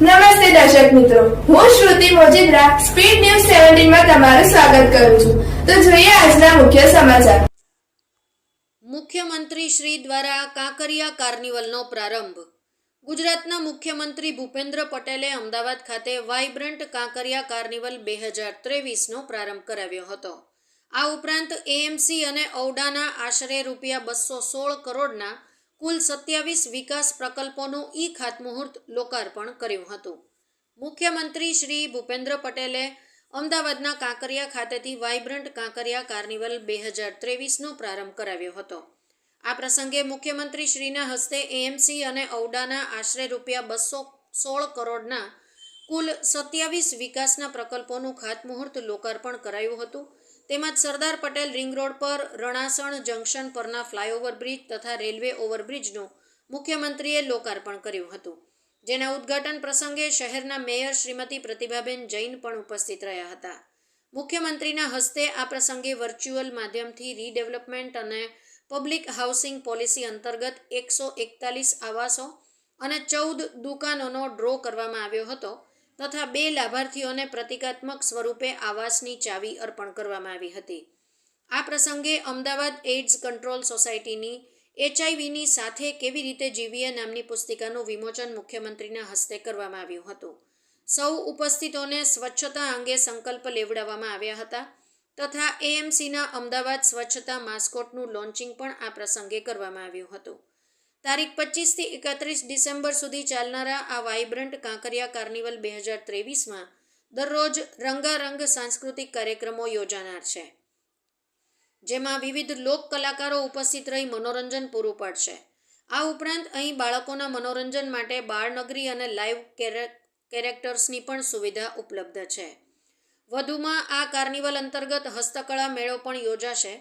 નમસ્તે દર્શક મિત્રો. હું શ્રુતિ મોજીદ્રા, સ્પીડ ન્યૂઝ સેવન્ટીનમાં તમારું સ્વાગત કરું છું. તો જોઈએ આજના મુખ્ય સમાચાર. મુખ્યમંત્રી શ્રી દ્વારા કાંકરિયા કાર્નિવલનો પ્રારંભ. ગુજરાતના મુખ્યમંત્રી ભૂપેન્દ્ર પટેલે અમદાવાદ ખાતે વાઇબ્રન્ટ કાંકરિયા કાર્નિવલ બે હજાર ત્રેવીસનો પ્રારંભ કરાવ્યો હતો. આ ઉપરાંત એએમસી અને ઔડાના આશરે રૂપિયા બસો સોળ કરોડના કુલ સત્યાવીસ વિકાસ પ્રકલ્પોનું ઈ ખાતમુહૂર્ત લોકાર્પણ કર્યું હતું. મુખ્યમંત્રી શ્રી ભૂપેન્દ્ર પટેલે અમદાવાદના કાંકરિયા ખાતેથી વાઇબ્રન્ટ કાંકરિયા કાર્નિવલ બે હજાર ત્રેવીસનો પ્રારંભ કરાવ્યો હતો. આ પ્રસંગે મુખ્યમંત્રી શ્રીના હસ્તે એએમસી અને ઔડાના આશરે રૂપિયા બસો સોળ કરોડના કુલ સત્યાવીસ વિકાસના પ્રકલ્પોનું ખાતમુહૂર્ત લોકાર્પણ કરાયું હતું. તેમજ સરદાર પટેલ રિંગ રોડ પર રણાસણ જંકશન પરના ફ્લાયઓવર બ્રિજ તથા રેલવે ઓવરબ્રિજનું મુખ્યમંત્રીએ લોકાર્પણ કર્યું હતું. જેના ઉદ્ઘાટન પ્રસંગે શહેરના મેયર શ્રીમતી પ્રતિભાબેન જૈન પણ ઉપસ્થિત રહ્યા હતા. મુખ્યમંત્રીના હસ્તે આ પ્રસંગે વર્ચ્યુઅલ માધ્યમથી રીડેવલપમેન્ટ અને પબ્લિક હાઉસિંગ પોલિસી અંતર્ગત એકસો એકતાલીસ આવાસો અને ચૌદ દુકાનોનો ડ્રો કરવામાં આવ્યો હતો. તથા બે લાભાર્થીઓને પ્રતિકાત્મક સ્વરૂપે આવાસની ચાવી અર્પણ કરવામાં આવી હતી. આ પ્રસંગે અમદાવાદ એઇડ્સ કંટ્રોલ સોસાયટીની એચઆઈવીની સાથે કેવી રીતે જીવીએ નામની પુસ્તિકાનું વિમોચન મુખ્યમંત્રીના હસ્તે કરવામાં આવ્યું હતું. સૌ ઉપસ્થિતોને સ્વચ્છતા અંગે સંકલ્પ લેવડાવવામાં આવ્યા હતા તથા એએમસીના અમદાવાદ સ્વચ્છતા માસ્કોટનું લોન્ચિંગ પણ આ પ્રસંગે કરવામાં આવ્યું હતું. તારીખ પચીસથી એકત્રીસ ડિસેમ્બર સુધી ચાલનારા આ વાઇબ્રન્ટ કાંકરિયા કાર્નિવલ બે હજાર ત્રેવીસમાં દરરોજ રંગારંગ સાંસ્કૃતિક કાર્યક્રમો યોજાનાર છે, જેમાં વિવિધ લોક કલાકારો ઉપસ્થિત રહી મનોરંજન પૂરું પાડશે. આ ઉપરાંત અહીં બાળકોના મનોરંજન માટે બાળનગરી અને લાઈવ કેરેક્ટર્સની પણ સુવિધા ઉપલબ્ધ છે. વધુમાં આ કાર્નિવલ અંતર્ગત હસ્તકળા મેળો પણ યોજાશે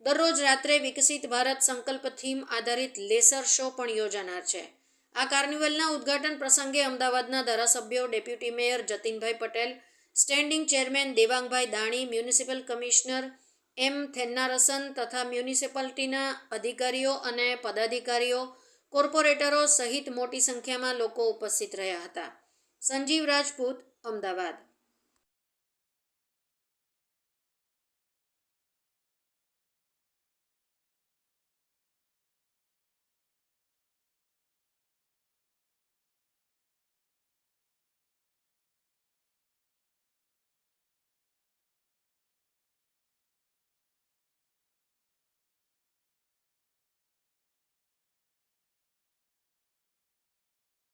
દરરોજ રાત્રે વિકસિત ભારત સંકલ્પ થીમ આધારિત લેસર શો પણ યોજાનાર છે. આ કાર્નિવલના ઉદ્ઘાટન પ્રસંગે અમદાવાદના ધારાસભ્યો deputy mayor Jatinbhai Patel, standing chairman Devangbhai Dani, municipal commissioner M Thennarasan તથા મ્યુનિસિપાલિટીના અધિકારીઓ અને પદાધિકારીઓ, કોર્પોરેટરો સહિત મોટી સંખ્યામાં લોકો ઉપસ્થિત રહ્યા હતા. સંજીવ રાજપૂત, અમદાવાદ.